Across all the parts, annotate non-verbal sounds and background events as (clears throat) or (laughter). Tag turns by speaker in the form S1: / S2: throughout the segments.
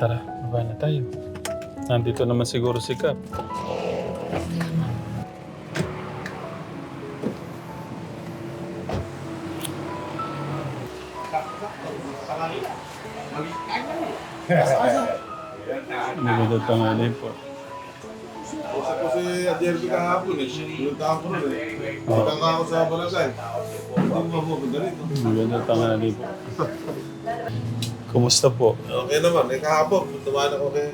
S1: Tara, baba na tayo. Nandito naman siguro si Kap. Magandang tangali po.
S2: Usap ko si Adelby kahapon eh. Punta ako rin eh. Punta nga ako sa barangay. Hindi mo mapupunta rito.
S1: Magandang tangali po. Kumusta po?
S2: Okay naman. Eh kahapon, tumaan ako kay...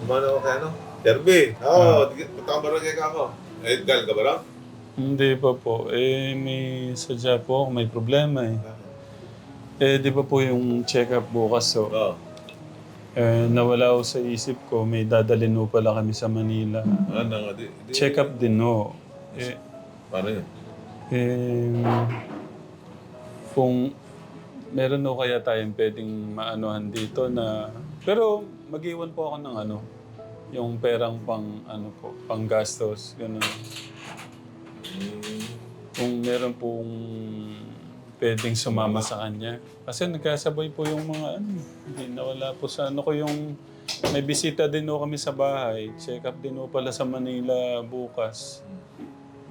S2: Tumaan ako kay ano? Derby. Oo, oh, punta ka barangay ka ako. Eh, gal ka ba lang?
S1: Hindi pa po. Eh, may sadya po ako. May problema eh. Eh, di ba po yung check-up bukas so?
S2: Oo.
S1: Eh, nawala ko sa isip ko, may dadalhin ho pala kami sa Manila.
S2: Ano nga, di... di
S1: Check-up din ho. Eh,
S2: Paano yun?
S1: eh, kung meron ho kaya tayong pwedeng maanohan dito na... Pero mag-iwan po ako ng ano, yung perang pang ano po, pang gastos, ganun. Kung meron pong pwedeng sumama sa kanya. Kasi nagkasabay po yung mga ano, hindi nawala po sa ano ko yung may bisita din ho kami sa bahay. Check up din ho pala sa Manila bukas.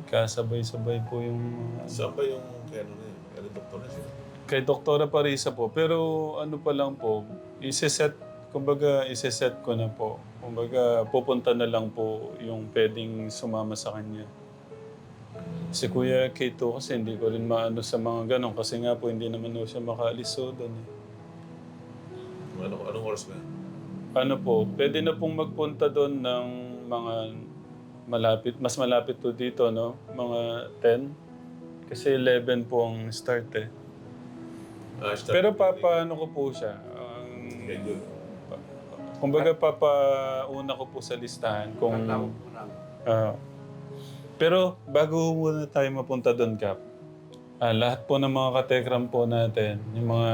S1: Kasabay-sabay po yung mga-
S2: Saan ba yung kay ano na yun? Kaya doktor na siya.
S1: Kay Doktora Parisa po. Pero ano pa lang po, iseset, kumbaga iseset ko na po. Kumbaga pupunta na lang po yung pwedeng sumama sa kanya. Si Kuya Kito kasi hindi ko rin maano sa mga ganon kasi nga po hindi naman po siya makaalis so doon eh.
S2: Ano, anong oras na?
S1: Ano po, pwede na pong magpunta doon ng mga malapit, mas malapit po dito, no? Mga 10. Kasi 11 po ang start eh.
S2: Ah, start.
S1: Pero papaano ko po siya. ang
S2: Schedule.
S1: kumbaga papauna ko po sa listahan kung... Ah. pero bago muna tayo mapunta doon, Kap, ah, lahat po ng mga katekram po natin, yung mga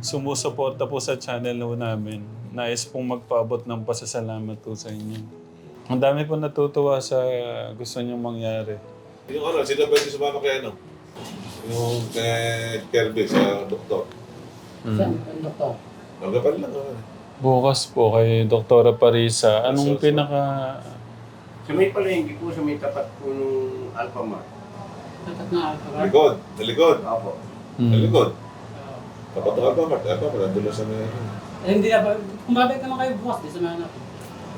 S1: sumusuporta po sa channel po namin, nais pong magpaabot ng pasasalamat po sa inyo. Ang dami po natutuwa sa gusto niyong mangyari.
S2: Yung ano, sino pwede sumama kay ano? Yung kay Kirby sa doktor.
S3: Saan? Ang doktor?
S2: Magapan lang. ah.
S1: Bukas po kay Doktora Parisa, anong pinaka...
S4: Sa may palengke po, sa may tapat po nung Alphamart.
S3: Tapat na alpha
S2: Likod. Nalikod.
S4: Opo.
S1: Hmm.
S2: Nalikod. Tapat ng Alphamart. Alphamart, nandun lang sa may...
S3: Eh, hindi na ba? Kung babalik naman kayo bukas, di samahan natin.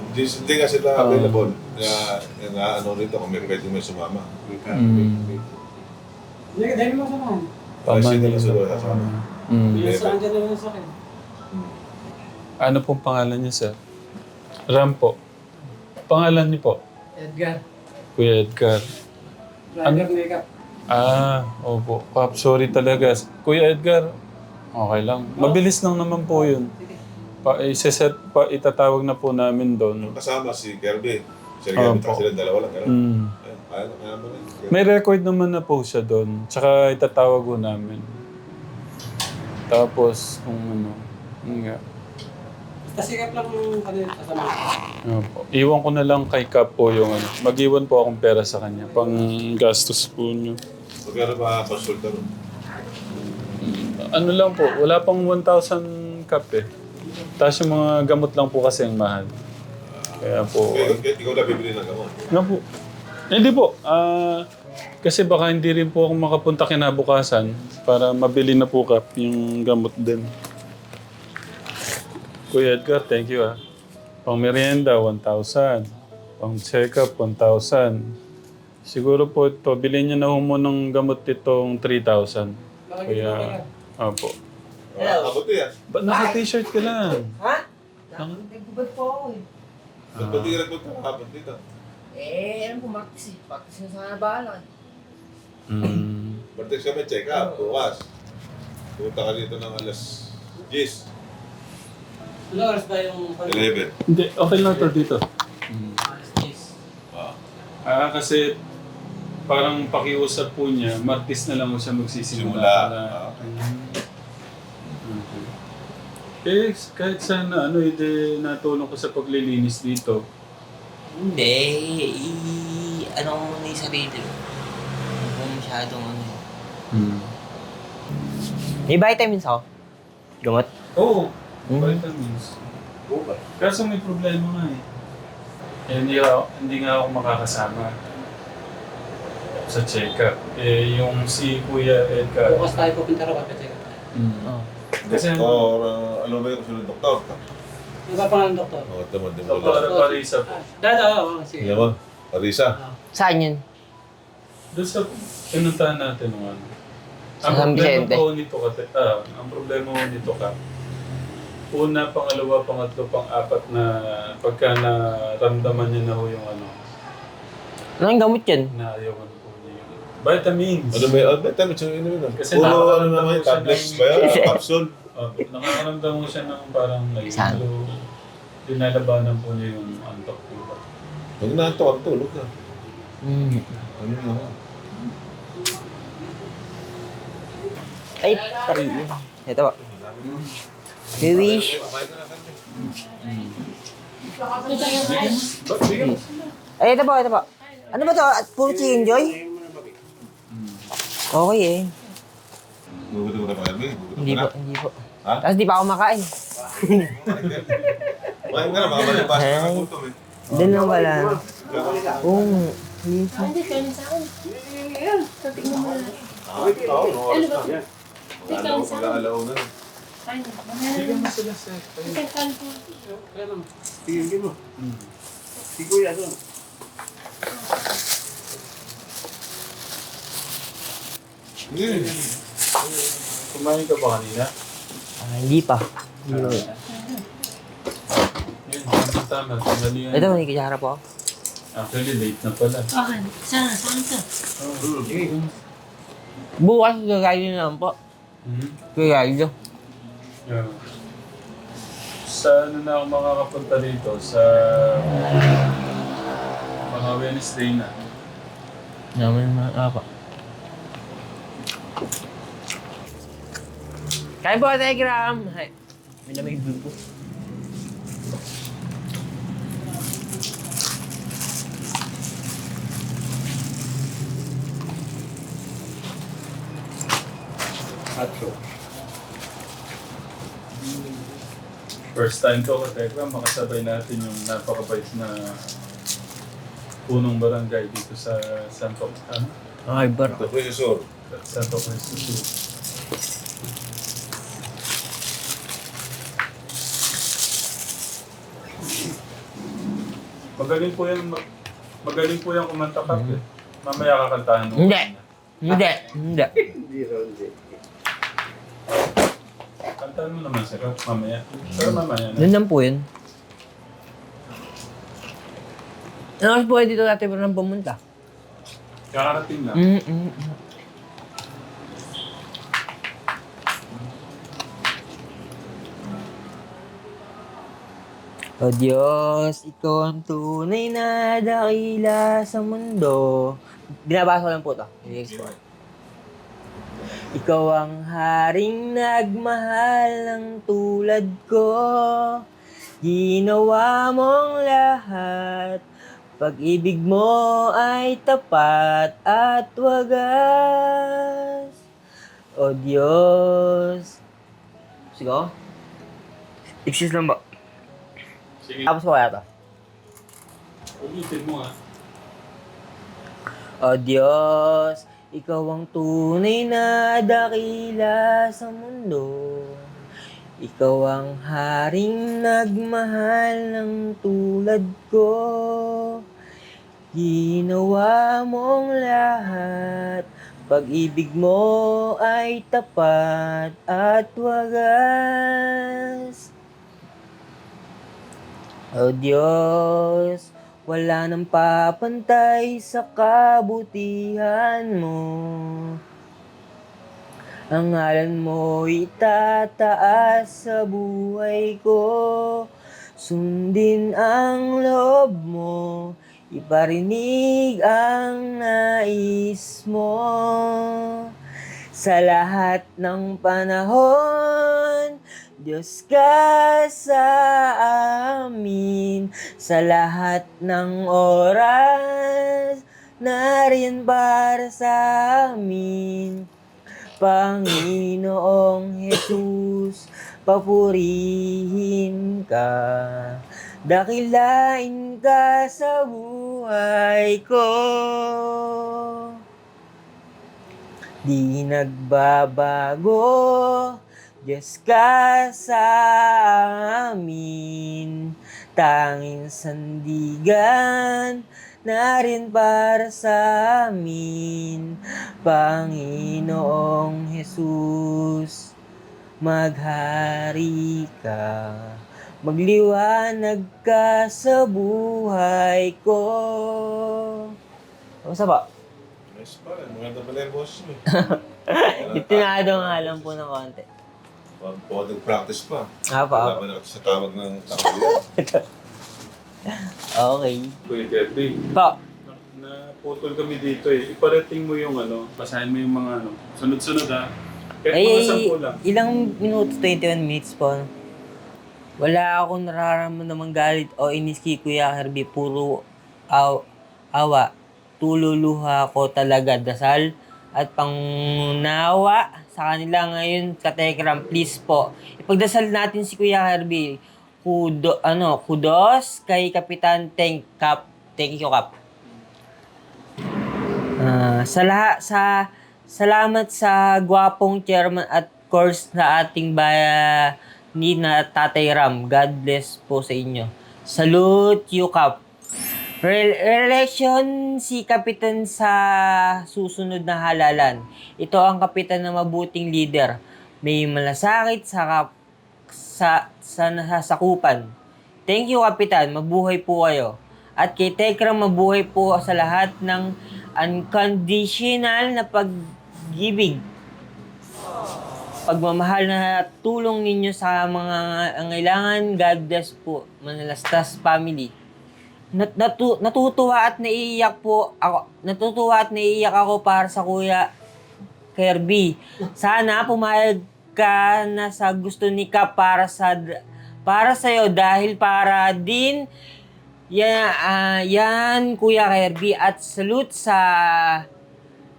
S2: Hindi, hindi nga sila
S1: Ah.
S2: available. Na, na ano rito kung may pwede may sumama.
S1: Mm.
S3: Hindi, dahil mo samahan.
S2: Ay, sino lang sila kasama.
S1: Mm.
S3: Sa andyan na lang sa akin.
S1: Ano pong pangalan niya, sir? Ram po. Pangalan niyo po?
S3: Edgar.
S1: Kuya Edgar.
S3: Driver makeup.
S1: Ah, opo. Pap, sorry talaga. Kuya Edgar, okay lang. Mabilis lang naman po yun.
S3: Sige.
S1: Pa, iseset, pa, itatawag na po namin doon.
S2: Kasama si Kirby. Si
S1: Ah,
S2: Kirby, oh, sila dalawa lang.
S1: Mm.
S2: Mo rin.
S1: May record naman na po siya doon. Tsaka itatawag po namin. Tapos, kung ano, yun nga.
S3: Kasikap lang yung kanil kasama.
S1: Opo. Iwan ko na lang kay Kap po yung ano. Mag-iwan po akong pera sa kanya. Pang gastos po niyo.
S2: Magkano ba konsulta ron?
S1: Ano lang po, wala pang 1,000 Kap eh. Tapos yung mga gamot lang po kasi ang mahal. Kaya po,
S2: Ikaw, ikaw na bibili ng gamot.
S1: nga po. Eh, Hindi po. Ah, kasi baka hindi rin po ako makapunta kinabukasan para mabili na po Kap yung gamot din. Kuya Edgar, thank you ah. Pang merienda, 1,000. Pang check-up, 1,000. Siguro po ito, bilhin niyo na ho mo ng gamot itong 3,000. Kuya, opo.
S2: Ah, Kabuti yan.
S1: Ba't naka-t-shirt ka lang?
S5: Ha?
S1: Ang-
S5: Nagbubad po ako eh.
S2: Ba't ba di ka nagpunta kahapon dito?
S5: Eh, ano po, practice eh. Practice na sana bahala.
S1: Mm.
S2: Bartex kami, check up, bukas. Punta ka dito ng alas 10,
S3: Ano oras ba yung...
S2: 11.
S1: Hindi, okay lang to dito.
S3: Alas 10.
S2: Ah.
S1: Ah, kasi parang pakiusap po niya, Martis na lang mo siya magsisimula.
S2: Simula. Ah, okay.
S1: okay. Eh, kahit sana, ano, hindi natulong ko sa paglilinis dito.
S5: Hindi, i... Ano mo muna yung sarili mo. Huwag mo masyadong ano.
S1: Hmm.
S5: May vitamins ako. Gamot?
S1: Oo.
S5: Mm.
S1: Vitamins.
S4: Bukas.
S1: Kaso may problema nga eh. eh hindi, ako, hindi nga ako makakasama sa check-up. Eh, yung si Kuya Edgar.
S3: Bukas tayo pupunta raw at check.
S1: Mm.
S5: Oh.
S1: Kasi
S2: Doktor, uh, ano ba yung kasunod doktor?
S3: Ano ba pangalan ng doktor?
S2: Oo, oh, tama din
S1: Doktor
S2: wala.
S1: Parisa po.
S3: Ah, Dada, oo, sige.
S2: Hindi mo? Parisa.
S3: Ah,
S5: Saan yun?
S1: Doon sa pinuntahan natin ng ano.
S5: Sa
S1: Ang
S5: San
S1: problema
S5: Vicente.
S1: po nito ka, ah, ang problema mo nito ka, una, pangalawa, pangatlo, pang-apat na pagka naramdaman niya na ho yung ano,
S5: Anong gamot yun?
S1: na ayaw ano po niya yung vitamins.
S2: Ano ba yung oh, vitamins yung inumin nun?
S1: Kasi
S2: Puro ano naman,
S1: siya
S2: tablets
S1: ng-
S2: ba yan? (laughs) Capsule?
S1: Oh, nakakaramdam mo siya ng parang like,
S5: Saan?
S1: pero dinalabanan po niya yung antok po.
S2: Pag naantok ang tulog na.
S5: Mm.
S2: Ano na?
S5: Ay, pari. Ito po. We wish. Ay, ito po, ito po. Ano ba to? At puro chicken joy? Okay eh.
S2: Gugutom ka pa kami? Gugutom
S5: Hindi po, hindi po.
S2: Ha?
S5: Tapos di pa ako makain.
S2: Kumain ka na, baka malibas ka sa gutom eh.
S5: Doon lang wala. Oo. minsan.
S6: Hindi, kanin sa akin. Tingnan mo na.
S2: Ah, oo, no oras na.
S6: Ikaw sa akin.
S2: mag-aalaw na.
S1: Bigyan mo sila sa
S6: Ikaw po.
S4: Tingin mo. Si Kuya doon.
S2: Hindi.
S1: Kumain ka ba kanina?
S5: Ah, hindi pa.
S1: Yun, tama. Tanghalian.
S5: Ito, may kutsara po. ako.
S1: Actually, late na pala.
S6: Akin. Sana, saan ka?
S5: Bukas, gagayo na lang po.
S1: Hmm?
S5: Gagayo.
S1: Yeah. Sa ano na ako makakapunta dito? Sa mga Wednesday na.
S5: Naman naman, apa. Kain po, Telegram! Ay, may lamig po.
S4: Atso.
S1: First time ko ka Tekla, makasabay natin yung napakabait na punong barangay dito sa Santo, ano?
S5: Ay, bar.
S2: Yung sir.
S1: Santo Cristo Sur. Magaling po yan, mag- magaling po yan kumanta ka. eh. Mamaya kakantahan mo.
S5: Hindi. Hindi, hindi.
S4: Hindi raw, hindi.
S1: Kantahan mo naman sir, mamaya. Pero mamaya na.
S5: Doon lang po yun. Ano mas po dito natin pa nang pumunta?
S1: Kakarating lang.
S5: Mm, O Diyos, Ikaw ang tunay na dakila sa mundo. Binabasa ko lang po ito. Lyrics po. Ikaw ang haring nagmahal ng tulad ko. Ginawa mong lahat. Pag-ibig mo ay tapat at wagas. O Diyos. Sigo? Excuse lang ba?
S1: Sige,
S5: Tapos pa kaya to?
S1: ulitin mo ah.
S5: O Diyos, Ikaw ang tunay na dakila sa mundo. Ikaw ang haring nagmahal ng tulad ko. Ginawa mong lahat. Pag-ibig mo ay tapat at wagas. O Diyos, wala nang papantay sa kabutihan mo. Ang ngalan mo itataas sa buhay ko. Sundin ang loob mo, iparinig ang nais mo. Sa lahat ng panahon, Diyos ka sa amin. Sa lahat ng oras, narin para sa amin. Panginoong Jesus, papurihin ka. Dakilain ka sa buhay ko. Di nagbabago, Diyos ka sa amin. Tanging sandigan na rin para sa amin. Panginoong Jesus, maghari ka. Magliwanag ka sa buhay ko. Kamusta ba?
S2: Nice pa rin. Maganda pala yung boss mo. (laughs)
S5: Itinado nga lang po ng konti.
S2: Pag practice pa.
S5: Ah,
S2: Wala
S5: pa.
S2: pa na sa tawag ng tanghalian. (laughs)
S5: Okay.
S1: Kuya Kirby,
S5: Pa.
S1: naputol kami dito eh. Iparating mo yung ano, basahin mo yung mga ano. Sunod-sunod ha. Kahit
S5: Ay,
S1: mga sampu lang.
S5: ilang minuto, 21 minutes po. Wala akong nararamdaman galit o inis kay Kuya Herbie. Puro aw, awa. Tululuha ko talaga dasal at pangunawa sa kanila ngayon. Katekram, please po. Ipagdasal natin si Kuya Herbie. Kudo, ano, kudos kay Kapitan Tank Cap. Thank you, Cap. Ah, sa lahat sa salamat sa gwapong chairman at course na ating baya ni na Tatay Ram. God bless po sa inyo. Salute you, Kap. Re- Relation si Kapitan sa susunod na halalan. Ito ang kapitan na mabuting leader. May malasakit sa kap- sa sa nasasakupan. Thank you, Kapitan. Mabuhay po kayo. At kay Tekram, mabuhay po sa lahat ng unconditional na pag-ibig. Pagmamahal na tulong ninyo sa mga angailangan, God bless po. Manalastas family. Nat- natu- natutuwa at naiiyak po ako. Natutuwa at naiiyak ako para sa kuya Kirby. Sana pumayag ka na sa gusto ni Kap para sa para sa dahil para din yan, ah, yan Kuya Kirby at salute sa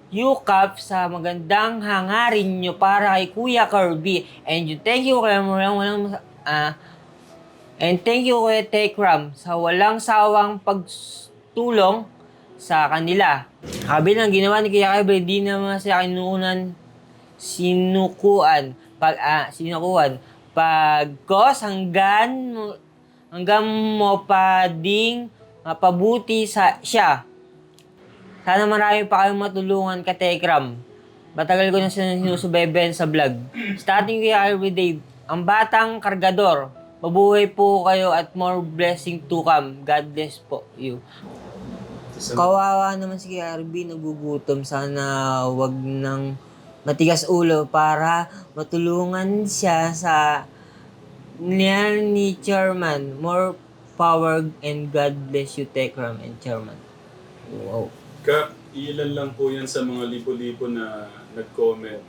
S5: UCAP sa magandang hangarin nyo para kay Kuya Kirby. And you thank you kaya walang walang ah and thank you Kuya Tekram sa walang sawang pagtulong sa kanila. Sabi ng ginawa ni Kuya Kirby, di naman siya kinuunan sinukuan pag ah, sinukuan pagkos hanggan hanggang mo pa ding mapabuti sa siya. Sana marami pa kayong matulungan ka Tekram. Matagal ko na sinusubaybayan sa vlog. Starting kaya every day, ang batang kargador. Mabuhay po kayo at more blessing to come. God bless po you. Kawawa naman si RB, nagugutom. Sana wag nang matigas ulo para matulungan siya sa niyan ni Chairman. More power and God bless you, Tekram and Chairman. Wow.
S1: Kap, ilan lang po yan sa mga libo-libo na nag-comment.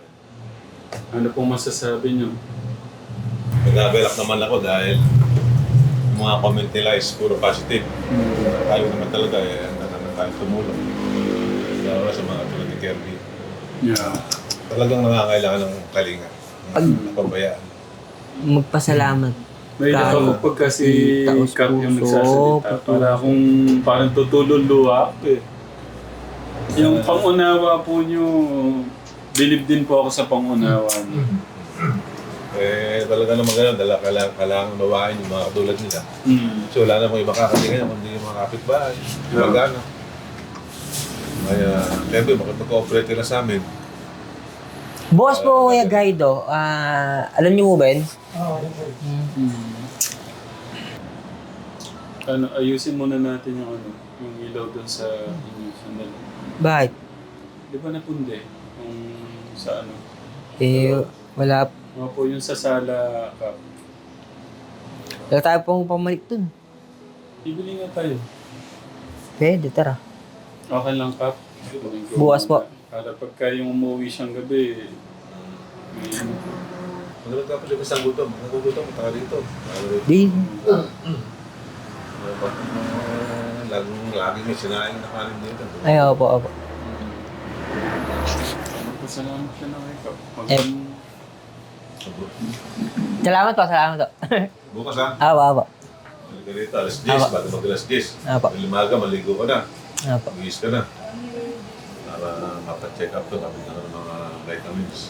S1: Ano pong masasabi nyo?
S2: Nag-abelak naman ako dahil yung mga comment nila is puro positive. Tayo naman talaga eh, handa naman tayo tumulong. Lalo na sa mga tulad ni Kirby.
S1: Yeah.
S2: Talagang nangangailangan ng kalinga. Ng pabayaan.
S5: Magpasalamat.
S1: May
S5: Kahit
S1: ako pagka si
S5: taos
S1: Kap yung
S5: puso,
S1: nagsasalita.
S5: puto.
S1: Para akong parang tutululuwa ako eh. Yung pangunawa po nyo, believe din po ako sa pangunawa nyo. (clears throat)
S2: Eh, talaga naman ganun, dala kailangan, kailangan unawain yung mga katulad nila.
S1: Mm.
S2: So wala na mga makakatingin kundi yung mga kapitbahay.
S1: Yeah.
S2: Magana. Kaya, siyempre, makipag-cooperate na sa amin.
S5: Boss po, Kuya Guido, ah, alam niyo po ba yun?
S1: Ano, ayusin muna natin yung ano, yung ilaw doon sa inyo. Sandali.
S5: Bakit?
S1: Di ba napundi? Yung sa ano?
S5: Eh, wala,
S1: Mga po yung sa sala, Kap.
S5: wala tayo pong pamalik dun.
S1: Bibili nga tayo.
S5: Pwede, tara.
S1: Okay lang, Kap.
S5: Bukas po.
S1: Para pagka yung umuwi siyang gabi, may.
S2: Magandang ka pala sa gutom. Nagugutom, taka dito.
S5: Di,
S2: Ano Laging, laging may sinaing na kanin dito.
S5: ay, opo, opo.
S1: Pasalamat ka na kay Kap.
S5: Eh.
S2: Subo.
S5: Salamat po, salamat po. (laughs)
S2: Bukas ha.
S5: Apo, apo.
S2: Halika rito, alas 10,
S5: Apo.
S2: bago mag alas 10.
S5: Apo.
S2: Limaga, maligo ka na.
S5: Apo.
S2: Mag-iis ka na. Para mapacheck up to, kapit na ng mga vitamins.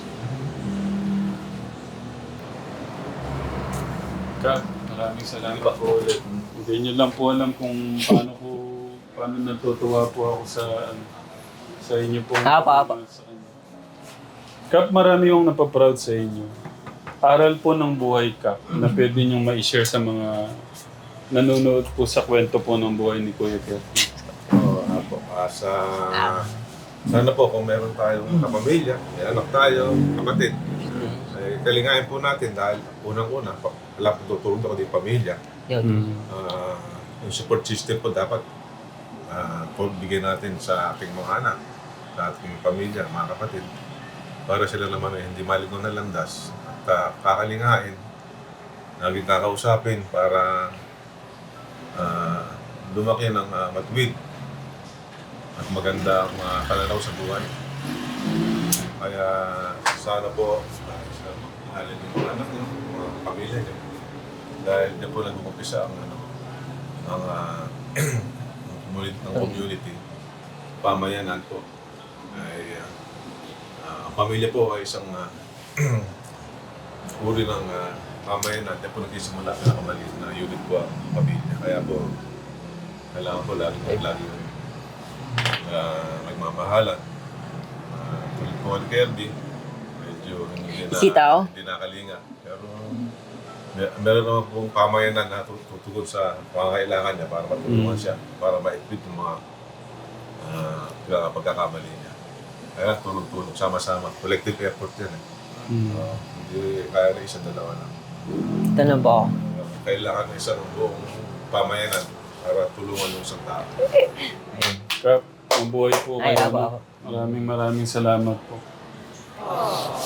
S1: Kap, maraming salamat po ulit. Hindi niyo lang po alam kung paano ko, paano natutuwa po ako sa, ano, sa inyo po.
S5: Apo, apo.
S1: Kap, marami yung napaproud sa inyo. Aral po ng buhay, Kap, na pwede niyong ma-share sa mga nanonood po sa kwento po ng buhay ni Kuya Kevin.
S2: Oo, oh, apo. Ah, sa... Sana po kung meron tayong kapamilya, may anak tayo, kapatid. Eh, kalingain po natin dahil unang-una, pa- alam ko tutulong ako din pamilya.
S5: Yun.
S1: Mm.
S2: Ah, yung support system po dapat ah, po bigyan natin sa ating mga anak, sa ating pamilya, mga kapatid. Para sila naman ay hindi maligaw na landas ah, kakalingain, naging kakausapin para ah, lumaki ng uh, matuwid at maganda ang uh, pananaw sa buhay. Kaya sana po uh, mahalin yung mga anak niyo, mga pamilya niyo. Dahil diyan po nag-umpisa ang ano, ang (clears throat) uh, community, ng community, pamayanan po. Ay, uh, uh, ang pamilya po ay isang uh, (clears throat) uri ng uh, pamayanan. Diyan po nagsisimula pinakamaliit na unit po ang pamilya. Kaya po, kailangan po lagi lagi uh, magmamahalan. Uh, Tuloy po ni Kirby, medyo hindi na,
S5: Sita, oh.
S2: hindi nakakalinga. Pero mer- meron naman pong pamayanan na tut- tutugon sa pangangailangan niya para matulungan
S1: Mm.
S2: siya, para ma-equip yung mga uh, pagkakamali niya. Kaya tulong-tulong, sama-sama. Collective effort yan. Eh.
S1: Mm.
S2: Uh, hindi kaya na isa dalawa lang.
S5: Ito na po ako.
S2: Kailangan na isang buong pamayanan para tulungan yung isang tao.
S1: Kap, ang buhay po
S5: Ay,
S1: kayo.
S5: apo.
S1: Maraming maraming salamat po.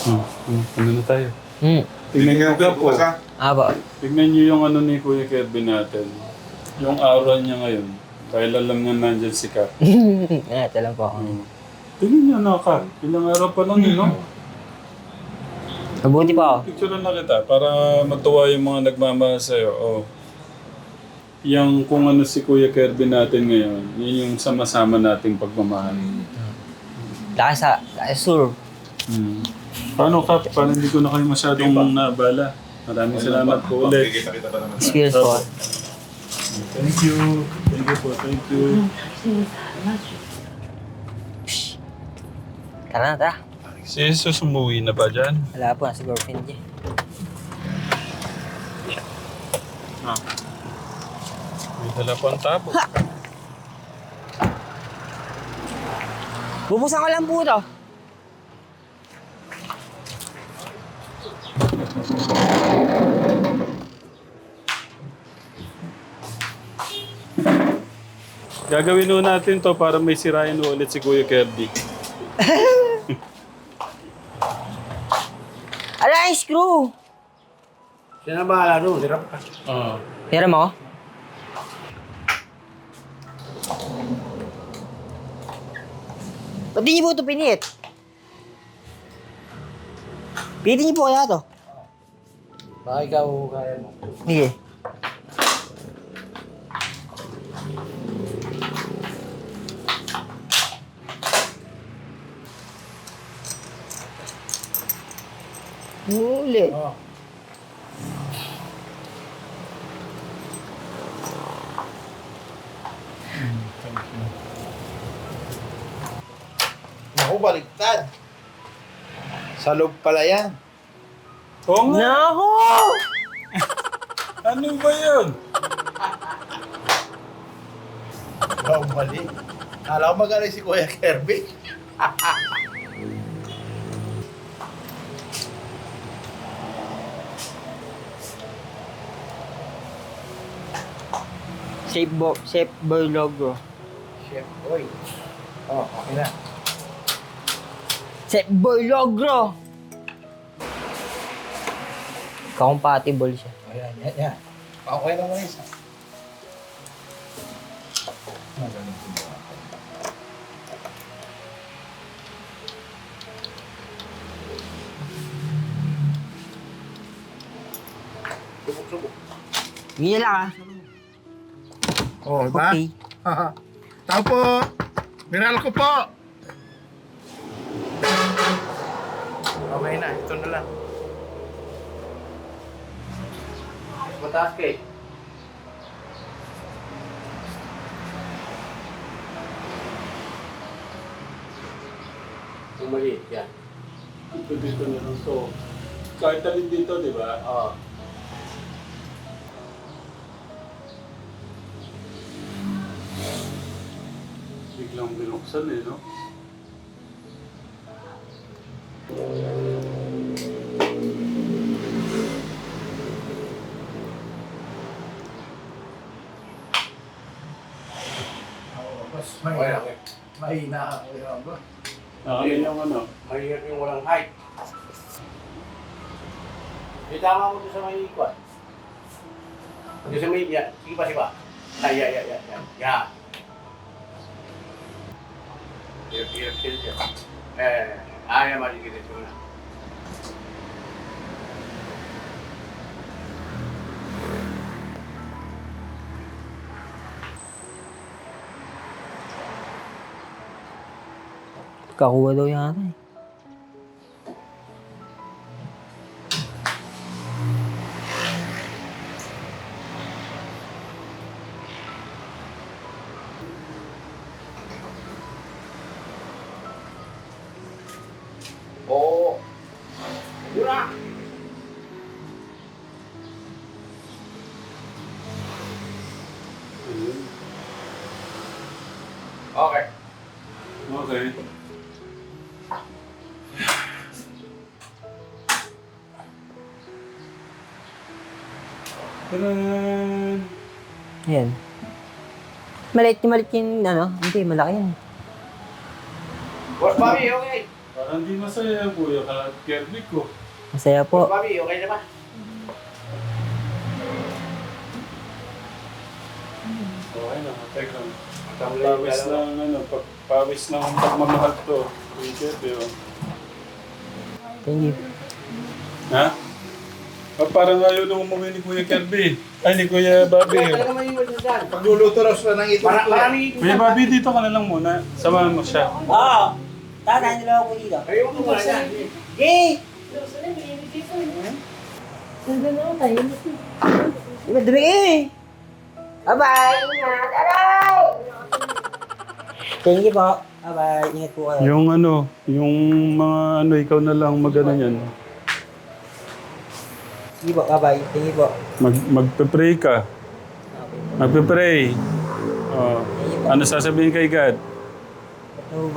S1: Hmm. Hmm. Ano na tayo?
S5: Hmm.
S1: Tingnan niyo Kap po.
S2: Bukas, ha?
S5: Apo.
S1: Tignan niyo yung ano ni Kuya Kirby natin. Yung aura niya ngayon. Dahil alam nga nandyan si Kap. (laughs)
S5: Ah, Ito lang po ako.
S1: Hmm. Tingnan niyo na Kap. Ilang araw pa lang yun, no? (laughs)
S5: Mabuti po ako.
S1: Picture na kita para matuwa yung mga nagmamahal sa'yo. Oh. Yung kung ano si Kuya Kirby natin ngayon, yun yung sama-sama nating pagmamahal.
S5: Lakas sa, lakas sur.
S1: Hmm. Paano Kap? Paano hindi ko na kayo masyadong nabala? Maraming salamat po ulit.
S2: Kikita-kita pa naman.
S5: Experience po.
S1: Thank you. Thank you po. Thank you.
S5: Tara na, tara.
S1: Si Jesus umuwi na ba dyan?
S5: Wala po, nasa girlfriend niya.
S1: Ah. May dala pa ang tabo.
S5: Bubuksan ko lang po ito.
S1: Gagawin nun natin to para may sirayan ulit si Kuya Kirby. (laughs)
S5: Screw!
S4: Siya na bahala doon. Hirap ka.
S1: Ah.
S5: Pera mo? Ba't di niyo po ito pinit? Pinitin niyo po kaya ito.
S3: Baka ikaw kaya mo.
S5: Sige. Huli.
S3: Oo.
S7: Naku, baliktad. Sa loob pala yan.
S1: Oo nga.
S5: Nako!
S1: Ano ba yun?
S7: Wow, mali. Kala ko magaling si Kuya Kirby. (laughs)
S5: Shape bo, shape boy logo.
S7: Chef, boy. Oh, okay na.
S5: Shape boy logo! Compatible siya.
S7: O yan, yan. Okay na mo na isa. Magaling si Kuya.
S4: subo.
S5: Hindi lang ah.
S7: Oh, diba?
S5: Okay. (laughs)
S7: Tao po! Miral ko po! Okay na, ito na lang.
S4: Mataas kay. Yung maliit, yan.
S1: Ito dito na lang to. Kahit alin dito, di ba?
S4: Oo.
S1: Biglang binuksan eh, no?
S7: Mas mahina.
S4: okay.
S7: Mahina ako yun.
S1: Nakamin yung ano.
S4: Mahirap yung walang height. Itama mo doon sa may ikot. Doon sa may, yan. Sige pa, sige pa. Ay, yan, yan, yan, yan. Yan. Hirap, hirap, hirap, hirap. Eh, ayaw maligid
S1: Tadaan!
S5: Ayan. Maliit yung maliit yung ano. Hindi, malaki yan.
S4: Boss Bobby, okay.
S1: Parang di masaya, kuya. Kalat Kirby ko.
S5: Masaya
S4: Boss
S5: po.
S4: Bobby, okay na ba?
S1: Okay na, teka Pawis lang, ano, pag, pawis lang ang pagmamahal to. Kuya Kirby, oh.
S5: Thank you.
S1: Ha? Ah, parang ayaw na umuwi ni Kuya Kirby. Ay, ni Kuya Bobby.
S4: Ano naman yung magdadaan?
S7: Pagluluto raw sila ng ito.
S4: Para, marami
S1: Kuya Bobby, dito ka na lang muna. Samahan mo siya.
S5: Oo. Tatahan nila ako dito.
S4: Ayaw mo muna yan.
S5: Yay!
S6: Nandun ako tayo.
S5: Di ba dumi eh? Bye-bye! Ingat! Aray! Thank you po. Bye-bye. Ingat po kayo.
S1: Yung ano, yung mga ano, ikaw na lang magano yan.
S5: Sige po. Bye-bye. You po.
S1: Mag, magpe-pray ka. Magpe-pray. Oh. Ano sasabihin kay God?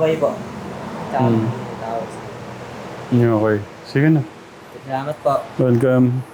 S5: Bye po. Tawag.
S1: Hmm. Yeah, okay. Sige na.
S5: Salamat po.
S1: Welcome.